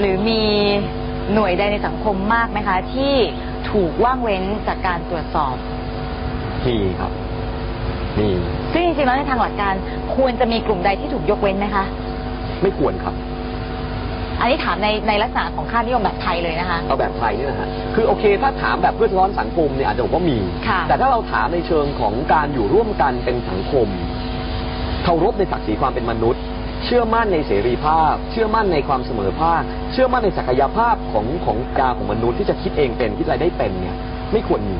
หรือมีหน่วยใดในสังคมมากไหมคะ ที่ถูกว่างเว้นจากการตรวจสอบ มีครับมีซึ่งจริงๆแล้วในทางหลักการควรจะมีกลุ่มใดที่ถูกยกเว้นไหมคะ ไม่ควรครับ อันนี้ถามในในลักษณะของค่านิยมแบบไทยเลยนะคะ เอาแบบไทยนี่นะฮะคือโอเค ถ้าถามแบบเพื่อสะท้อนสังคมเนี่ยอาจจะบอกว่ามี ค่ะ แต่ถ้าเราถามในเชิงของการอยู่ร่วมกันเป็นสังคมเคารพในศักดิ์ศรีความเป็นมนุษย์ เชื่อมั่นในเสรีภาพ เชื่อมั่นในความเสมอภาค เชื่อมั่นในศักยภาพของของกาของมนุษย์ที่จะคิดเองเป็นคิดอะไรได้เป็นเนี่ย ไม่ควรมี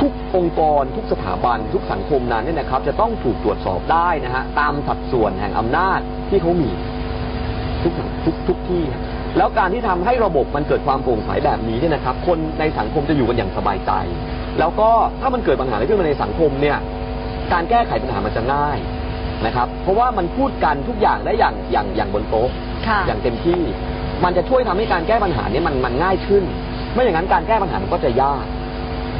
ทุกองค์กร ทุกสถาบัน ทุกสังคมนั้นเนี่ยนะครับ จะต้องถูกตรวจสอบได้นะฮะตามสัดส่วนแห่งอำนาจที่เขามี ทุกทุกทุกที่ แล้วการที่ทำให้ระบบมันเกิดความโปร่งใสแบบนี้เนี่ยนะครับ คนในสังคมจะอยู่กันอย่างสบายใจ แล้วก็ถ้ามันเกิดปัญหาอะไรขึ้นมาในสังคมเนี่ย การแก้ไขปัญหามันจะง่าย นะครับ เพราะว่ามันพูดกันทุกอย่างได้อย่างอย่างอย่างบนโต๊ะค่ะอย่างเต็มที่ มันจะช่วยทำให้การแก้ปัญหาเนี้มันมันง่ายขึ้น ไม่อย่างนั้นการแก้ปัญหามันก็จะยาก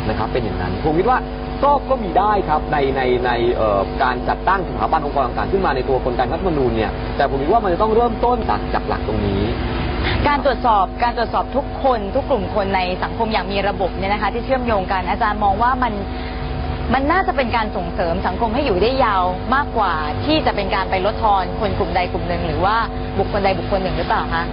นะครับ เป็นอย่างนั้นผมคิดว่าก็ก็มีได้ครับในในในเอ่อการจัดตั้งสถาบันองค์กรต่างๆขึ้นมาในตัวกลไกรัฐธรรมนูญเนี่ยแต่ผมคิดว่ามันจะต้องเริ่มต้นจากจากหลักตรงนี้ การตรวจสอบการตรวจสอบทุกคนทุกกลุ่มคนในสังคมอย่างมีระบบเนี่ยนะคะ ที่เชื่อมโยงกันอาจารย์มองว่ามัน มันน่าจะเป็นการส่งเสริมสังคมให้อยู่ได้ยาวมากกว่าที่จะเป็นการไปลดทอนคนกลุ่มใดกลุ่มหนึ่งหรือว่าบุคคลใดบุคคลหนึ่งหรือเปล่าคะ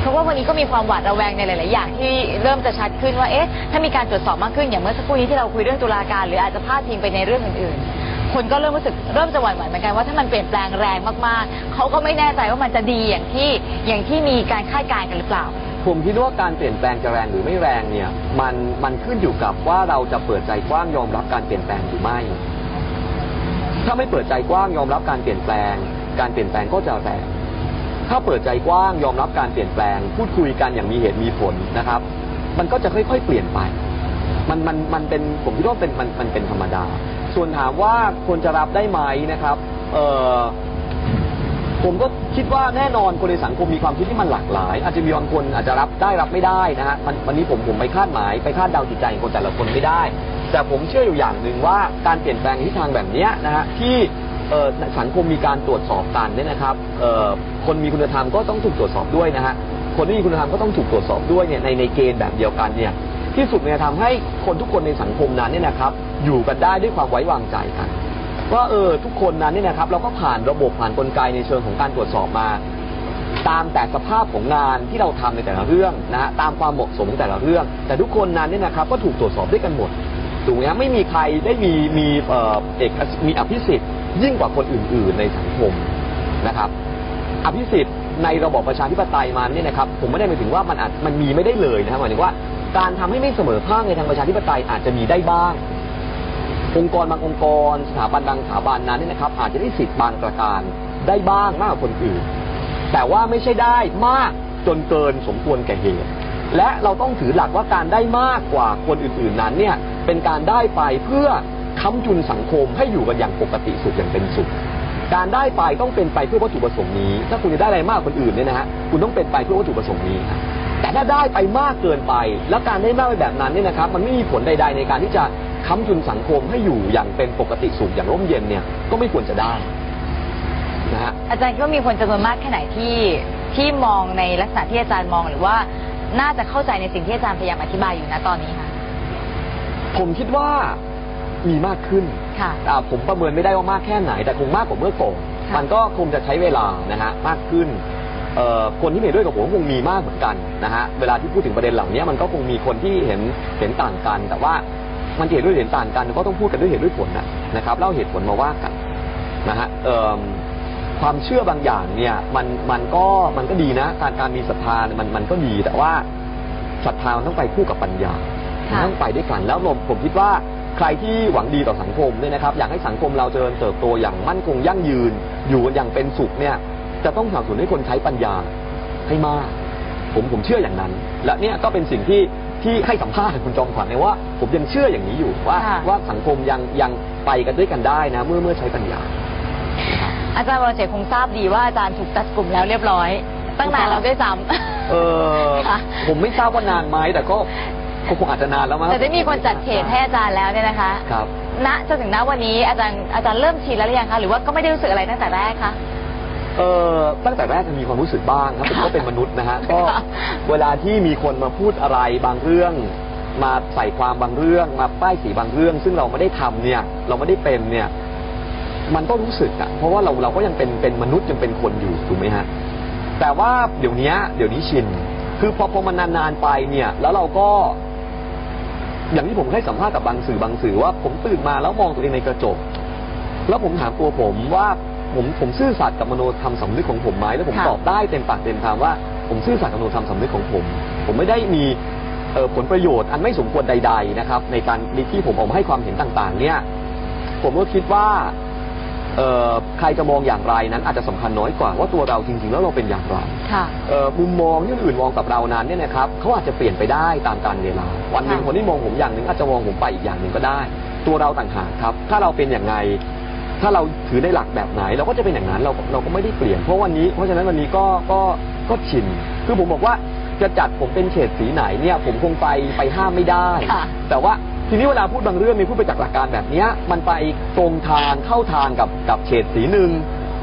เพราะว่าวันนี้ก็มีความหวาดระแวงในหลาย ๆ อย่างที่เริ่มจะชัดขึ้นว่าเอ๊ะถ้ามีการตรวจสอบมากขึ้นอย่างเมื่อสักครู่นี้ที่เราคุยเรื่องตุลาการ หรืออาจจะพาดพิงไปในเรื่องอื่น ๆ คนก็เริ่มรู้สึกเริ่มจะหวั่นไหวเหมือนกันว่าถ้ามันเปลี่ยนแปลงแรงมาก ๆเขาก็ไม่แน่ใจว่ามันจะดีอย่างที่อย่างที่มีการคาดการณ์กันหรือเปล่า ผมคิดว่าการเปลี่ยนแปลงจะแรงหรือไม่แรงเนี่ย มันมันขึ้นอยู่กับว่าเราจะเปิดใจกว้างยอมรับการเปลี่ยนแปลงหรือไม่ ถ้าไม่เปิดใจกว้างยอมรับการเปลี่ยนแปลง การเปลี่ยนแปลงก็จะแรงถ้าเปิดใจกว้างยอมรับการเปลี่ยนแปลง พูดคุยกันอย่างมีเหตุมีผลนะครับ มันก็จะค่อยๆเปลี่ยนไป มันมันมันเป็นผมคิดว่าเป็นมันมันเป็นธรรมดา ส่วนถามว่าคนจะรับได้ไหมนะครับ เอ่อ ผมก็คิดว่าแน่นอนคนในสังคมมีความคิดที่มันหลากหลาย อาจจะมีบางคนอาจจะรับได้รับไม่ได้นะฮะมันวันนี้ผมผมไปคาดหมายไปคาดเดาจิตใจของคนแต่ละคนไม่ได้ แต่ผมเชื่ออยู่อย่างหนึ่งว่าการเปลี่ยนแปลงทิศทางแบบเนี้ยนะฮะที่สังคมมีการตรวจสอบกันเนี่ยนะครับคนมีคุณธรรมก็ต้องถูกตรวจสอบด้วยนะฮะคนที่มีคุณธรรมก็ต้องถูกตรวจสอบด้วยเนี่ยในในเกณฑ์แบบเดียวกันเนี่ยที่สุดเนี่ยทำให้คนทุกคนในสังคมนั้นเนี่ยนะครับ อยู่กันได้ด้วยความไว้วางใจกัน ว่าเออทุกคนนั้นเนี่ยนะครับ เราก็ผ่านระบบผ่านกลไกในเชิงของการตรวจสอบมา ตามแต่สภาพของงานที่เราทำในแต่ละเรื่องนะฮะตามความเหมาะสมของแต่ละเรื่อง แต่ทุกคนนั้นเนี่ยนะครับ ก็ถูกตรวจสอบด้วยกันหมดถูกไหมไม่มีใครได้มีมีเอ่อเอกมีอภิสิทธิ์ยิ่งกว่าคนอื่น ๆ ในสังคมนะครับ อภิสิทธิ์ในระบอบประชาธิปไตยมันเนี่ยนะครับ ผมไม่ได้หมายถึงว่ามันอาจมันมีไม่ได้เลยนะครับหมายถึงว่าการทำให้ไม่เสมอภาคในทางประชาธิปไตยอาจจะมีได้บ้าง องค์กรบางองค์กร สถาบันบางสถาบันนั้นเนี่ยนะครับ อาจจะได้สิทธิ์บางประการได้บ้างมากกว่าคนอื่น แต่ว่าไม่ใช่ได้มากจนเกินสมควรแก่เหตุ และเราต้องถือหลักว่าการได้มากกว่าคนอื่นๆนั้นเนี่ยเป็นการได้ไปเพื่อค้ำจุนสังคมให้อยู่กันอย่างปกติสุขอย่างเป็นสุขการได้ไปต้องเป็นไปเพื่อวัตถุประสงค์นี้ ถ้าคุณจะได้อะไรมากกว่าคนอื่นเนี่ยนะฮะ คุณต้องเป็นไปเพื่อวัตถุประสงค์นี้ แต่ถ้าได้ไปมากเกินไป แล้วการได้มากไปแบบนั้นเนี่ยนะครับ มันไม่มีผลใด ๆ ในการที่จะ ค้ำจุนสังคมให้อยู่อย่างเป็นปกติสุขอย่างร่มเย็นเนี่ยก็ไม่ควรจะได้นะฮะอาจารย์คิดว่ามีคนจำนวนมากแค่ไหนที่ที่มองในลักษณะที่อาจารย์มองหรือว่าน่าจะเข้าใจในสิ่งที่อาจารย์พยายามอธิบายอยู่นะตอนนี้ค่ะผมคิดว่ามีมากขึ้นค่ะอ่าผมประเมินไม่ได้ว่ามากแค่ไหน แต่คงมากกว่าเมื่อก่อนค่ะมันก็คงจะใช้เวลานะฮะมากขึ้นเอ่อคนที่เห็นด้วยกับผมก็คงมีมากเหมือนกันนะฮะเวลาที่พูดถึงประเด็นเหล่านี้มันก็คงมีคนที่เห็นเห็นต่างกัน แต่ว่า มันจะเห็นด้วยเห็นต่างกันก็ต้องพูดกันด้วยเหตุด้วยผลนะนะครับเล่าเหตุผลมาว่ากันนะฮะเอิ่มความเชื่อบางอย่างเนี่ยมันมันก็มันก็ดีนะ การการมีศรัทธาเนี่ยมันมันก็ดีแต่ว่าศรัทธามันต้องไปคู่กับปัญญาค่ะต้องไปด้วยกันแล้วผมผมคิดว่าใครที่หวังดีต่อสังคมเนี่ยนะครับ อยากให้สังคมเราเจริญเติบโตอย่างมั่นคงยั่งยืน อยู่กันอย่างเป็นสุขเนี่ย จะต้องสนับสนุนให้คนใช้ปัญญาให้มาก ผมผมเชื่ออย่างนั้น และเนี่ยก็เป็นสิ่งที่ ที่ให้สัมภาษณ์กับคุณจอมขวัญเนี่ยว่า ผมยังเชื่ออย่างนี้อยู่ว่าค่ะ ว่าสังคมยังยังไปกันด้วยกันได้นะ เมื่อเมื่อใช้ปัญญา อาจารย์วรเจตน์คงทราบดีว่าอาจารย์ถูกจัดกลุ่มแล้วเรียบร้อย ตั้งนานแล้วด้วยซ้ำเออค่ะผมไม่ทราบว่านานไหมแต่ก็ก็คงอาจจะนานแล้วมั้งแต่ได้มีคนจัดเขตให้อาจารย์แล้วเนี่ยนะคะครับ ณจนถึงณวันนี้อาจารย์อาจารย์เริ่มชินแล้วหรือยังคะหรือว่าก็ไม่ได้รู้สึกอะไรตั้งแต่แรกคะ เเออตั้งแต่แรกมีความรู้สึกบ้างครับผมก็เป็นมนุษย์นะฮะก็ค่ะเวลาที่มีคนมาพูดอะไรบางเรื่องมาใส่ความบางเรื่อง มาป้ายสีบางเรื่อง ซึ่งเราไม่ได้ทำเนี่ย เราไม่ได้เป็นเนี่ย มันก็รู้สึกอะเพราะว่าเราเราก็ยังเป็นเป็นมนุษย์ยังเป็นคนอยู่ถูกไหมฮะแต่ว่าเดี๋ยวนี้เดี๋ยวนี้ชิน คือพอพอมันนานๆไปเนี่ย แล้วเราก็ อย่างที่ผมให้สัมภาษณ์กับบางสื่อบางสื่อว่าผมตื่นมาแล้วมองตัวเองในกระจก แล้วผมถามตัวผมว่า ผมผมซื่อสัตย์กับมโนธรรมสำนึกของผมไหมแล้วผมค่ะ ตอบได้เต็มปากเต็มคำว่า ผมซื่อสัตย์กับมโนธรรมสำนึกของผม ผมไม่ได้มีเอ่อผลประโยชน์อันไม่สมควรใด ๆนะครับ ในการที่ผมออกมาให้ความเห็นต่างๆ เนี่ย ผมก็คิดว่าเอ่อใครจะมองอย่างไรนั้นอาจจะสำคัญน้อยกว่าว่าตัวเราจริงๆ แล้วเราเป็นอย่างไร ค่ะ เอ่อมุมมองที่คนอื่นมองกับเรานั้นเนี่ยนะครับเขาอาจจะเปลี่ยนไปได้ตามกาลเวลา วันหนึ่งค่ะคนที่มองผมอย่างหนึ่งอาจจะมองผมไปอีกอย่างหนึ่งก็ได้ ตัวเราต่างหากครับ ถ้าเราเป็นอย่างไง ถ้าเราถือในหลักแบบไหน เราก็จะเป็นอย่างนั้นเราเราก็ไม่ได้เปลี่ยน เพราะวันนี้เพราะฉะนั้นวันนี้ก็ก็ก็ชินคือผมบอกว่าจะจัดผมเป็นเฉดสีไหนเนี่ย ผมคงไปไปห้ามไม่ได้ค่ะแต่ว่าทีนี้เวลาพูดบางเรื่องมีพูดไปจากหลักการแบบเนี้ยมันไปตรงทางเข้าทางกับกับเฉดสีหนึ่ง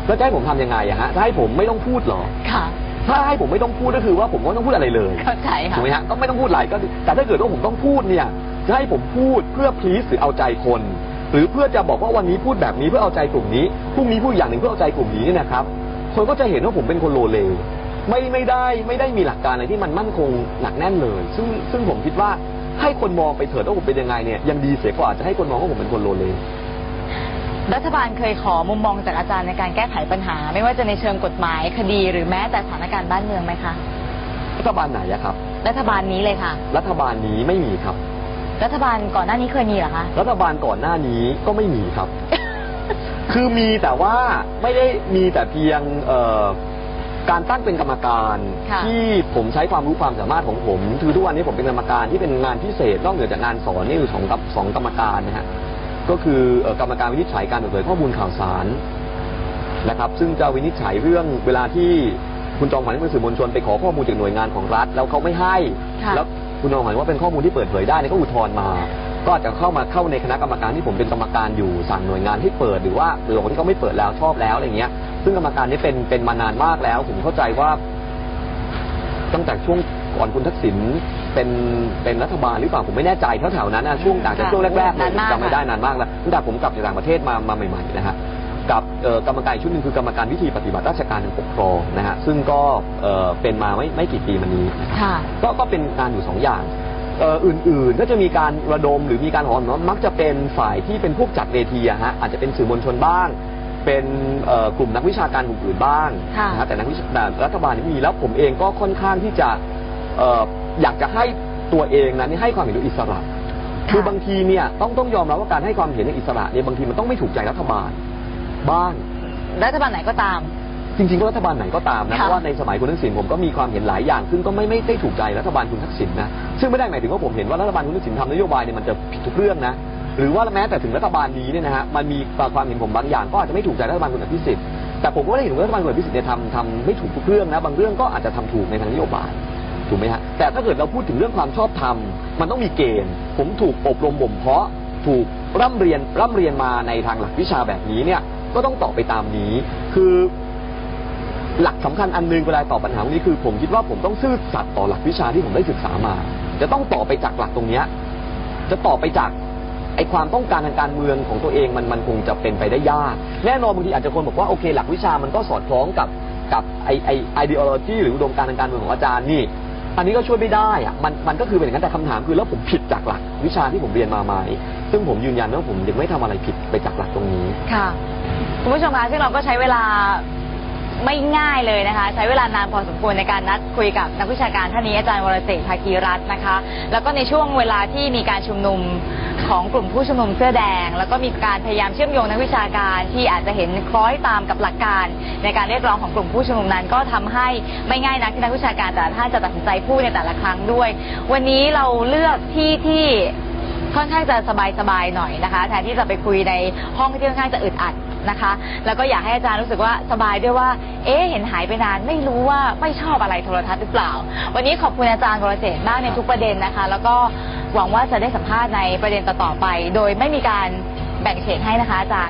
แล้วจะให้ผมทำยังไงอะฮะจะให้ผมไม่ต้องพูดเหรอค่ะถ้าให้ผมไม่ต้องพูดก็คือว่าผมก็ไม่ต้องพูดอะไรเลยเข้าใจค่ะถูกไหมฮะก็ไม่ต้องพูดอะไรก็แต่ถ้าเกิดว่าผมต้องพูดเนี่ยจะให้ผมพูดเพื่อพลีสหรือเอาใจคน หรือเพื่อจะบอกว่าวันนี้พูดแบบนี้เพื่อเอาใจกลุ่มนี้พรุ่งนี้พูดอย่างหนึ่งเพื่อเอาใจกลุ่มนี้เนี่ยนะครับ คนก็จะเห็นว่าผมเป็นคนโลเลไม่ไม่ได้ไม่ได้มีหลักการอะไรที่มันมั่นคงหนักแน่นเลย ซึ่งซึ่งผมคิดว่าให้คนมองไปเถิดว่าผมเป็นยังไงเนี่ยยังดีเสียกว่าจะให้คนมองว่าผมเป็นคนโลเลรัฐบาลเคยขอมุมมองจากอาจารย์ในการแก้ไขปัญหา ไม่ว่าจะในเชิงกฎหมายคดี หรือแม้แต่สถานการณ์บ้านเมืองไหมคะรัฐบาลไหนอะครับ รัฐบาลนี้เลยค่ะ รัฐบาลนี้ไม่มีครับ รัฐบาลก่อนหน้านี้เคยมีเหรอคะ รัฐบาลก่อนหน้านี้ก็ไม่มีครับ คือมีแต่ว่าไม่ได้มีแต่เพียงเอ่อการตั้งเป็นกรรมการค่ะที่ผมใช้ความรู้ความสามารถของผม คือทุกวันนี้ผมเป็นกรรมการที่เป็นงานพิเศษนอกเหนือจากงานสอนนี่คือสองกับสองกรรมการนะฮะก็คือเอ่อกรรมการวินิจฉัยการเปิดเผยข้อมูลข่าวสารนะครับ ซึ่งจะวินิจฉัยเรื่องเวลาที่คุณจอมขวัญที่เป็นสื่อมวลชนไปขอข้อมูลจากหน่วยงานของรัฐ แล้วเขาไม่ให้ ค่ะ แล้ว คุณจอมขวัญว่าเป็นข้อมูลที่เปิดเผยได้เนี่ยก็อุทธรณ์มา ก็อาจจะเข้ามาเข้าในคณะกรรมการที่ผมเป็นกรรมการอยู่สั่งหน่วยงานให้เปิดหรือว่าหรือคนที่เขาไม่เปิดแล้วชอบแล้วอะไรเงี้ย ซึ่งกรรมการนี้เป็นเป็นมานานมากแล้ว ผมเข้าใจว่า ตั้งแต่ช่วงก่อนคุณทักษิณเป็นเป็นรัฐบาลหรือเปล่าผมไม่แน่ใจแถวๆนั้นนะช่วงต่างจากช่วงแรกๆเลยนานมากจำไม่ได้นานมากแล้วตั้งแต่ผมกลับจากต่างประเทศมามาใหม่ๆนะฮะ กับเอ่อกรรมการอีกชุดหนึ่งคือกรรมการวิธีปฏิบัติราชการทางปกครองนะฮะซึ่งก็เอ่อเป็นมาไม่ไม่กี่ปีมานี้นะครับค่ะก็ก็เป็นงานอยู่สองอย่างเอ่ออื่นๆ ก็จะมีการระดมหรือมีการหอมน้อมมักจะเป็นฝ่ายที่เป็นพวกจัดเวทีอะฮะอาจจะเป็นสื่อมวลชนบ้าง เป็นเอ่อกลุ่มนักวิชาการกลุ่มอื่นบ้างค่ะนะฮะแต่นักวิชาแต่รัฐบาลนี่มีแล้วผมเองก็ค่อนข้างที่จะเอ่ออยากจะให้ตัวเองนั้นให้ความเห็นโดยอิสระคือบางทีเนี่ยต้องต้องยอมรับว่าการให้ความเห็นอย่างอิสระเนี่ยบางทีมันต้องไม่ถูกใจรัฐบาล บ้าง รัฐบาลไหนก็ตาม จริงๆก็รัฐบาลไหนก็ตามนะค่ะเพราะว่าในสมัยคุณทักษิณผมก็มีความเห็นหลายอย่าง ซึ่งก็ไม่ไม่ได้ถูกใจรัฐบาลคุณทักษิณนะซึ่งไม่ได้หมายถึงว่าผมเห็นว่ารัฐบาลคุณทักษิณทำนโยบายเนี่ยมันจะผิดทุกเรื่องนะหรือว่าแม้แต่ถึงรัฐบาลนี้เนี่ยนะฮะมันมีความเห็นผมบางอย่างก็อาจจะไม่ถูกใจรัฐบาลคุณอภิสิทธิ์แต่ผมก็ไม่ได้เห็นว่ารัฐบาลคุณอภิสิทธิ์เนี่ยทำทำไม่ถูกทุกเรื่องนะบางเรื่องก็อาจจะทำถูกในทางนโยบาย ถูกไหมฮะแต่ถ้าเกิดเราพูดถึงเรื่องความชอบธรรม มันต้องมีเกณฑ์ ผมถูกอบรมบ่มเพาะ ถูกร่ำเรียนร่ำเรียนมาในทางหลักวิชาแบบนี้เนี่ย ก็ต้องตอบไปตามนี้ คือหลักสำคัญอันหนึงเวลาตอบปัญหาพวกนี้คือ ผมคิดว่าผมต้องซื่อสัตย์ต่อหลักวิชาที่ผมได้ศึกษามา จะต้องต่อไปจากหลักตรงเนี้ยจะต่อไปจากไอความต้องการทางการเมืองของตัวเองมันมันคงจะเป็นไปได้ยาก แน่นอนบางทีอาจจะคนบอกว่าโอเค หลักวิชามันก็สอดคล้องกับกับไอไอไอเดโอโลจีหรืออุดมการทางการเมืองของอาจารย์นี่ อันนี้ก็ช่วยไม่ได้อะมันมันก็คือเป็นอย่างนั้นแต่คำถามคือแล้วผมผิดจากหลักวิชาที่ผมเรียนมาไหมซึ่งผมยืนยันว่าผมยังไม่ทำอะไรผิดไปจากหลักตรงนี้ค่ะ คุณผู้ชมคะซึ่งเราก็ใช้เวลาไม่ง่ายเลยนะคะ ใช้เวลานานพอสมควรในการนัดคุยกับนักวิชาการท่านนี้อาจารย์วรเศรษฐ์ภาคีรัตน์นะคะ แล้วก็ในช่วงเวลาที่มีการชุมนุมของกลุ่มผู้ชุมนุมเสื้อแดง แล้วก็มีการพยายามเชื่อมโยงนักวิชาการที่อาจจะเห็นคล้อยตามกับหลักการ ในการเรียกร้องของกลุ่มผู้ชุมนุมนั้น ก็ทำให้ไม่ง่ายนักที่นักวิชาการแต่ท่านจะตัดสินใจพูดในแต่ละครั้งด้วย วันนี้เราเลือกที่ที่ค่อนข้างจะสบายๆหน่อยนะคะแทนที่จะไปคุยในห้องที่ค่อนข้างจะอึดอัด นะคะ แล้วก็อยากให้อาจารย์รู้สึกว่าสบายด้วยว่า เอ๊ะเห็นหายไปนานไม่รู้ว่าไม่ชอบอะไรโทรทัศน์หรือเปล่า วันนี้ขอบคุณอาจารย์กรเจตมากในทุกประเด็นนะคะ แล้วก็หวังว่าจะได้สัมภาษณ์ในประเด็นต่อๆไป โดยไม่มีการแบ่งเฉกให้นะคะอาจารย์